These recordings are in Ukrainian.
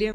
неділі.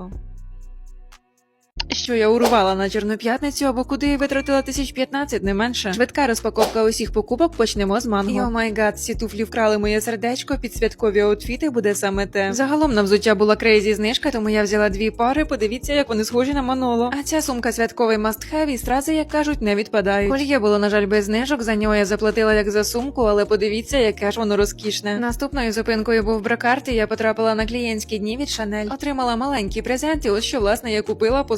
pronto. Що я урвала на Чорну п'ятницю або куди я витратила тисяч 15, не менше. Швидка розпаковка усіх покупок почнемо з манго. Йо май гад, ці туфлі вкрали моє сердечко, під святкові аутфіти буде саме те. Загалом на взуття була крейзі знижка, тому я взяла дві пари. Подивіться, як вони схожі на Маноло. А ця сумка святковий must-have і стрази, як кажуть, не відпадають. Кольє було, на жаль, без знижок. За нього я заплатила як за сумку, але подивіться, яке ж воно розкішне. Наступною зупинкою був бракарт, і я потрапила на клієнтські дні від Шанель. Отримала маленький презент, і ось що власне я купила по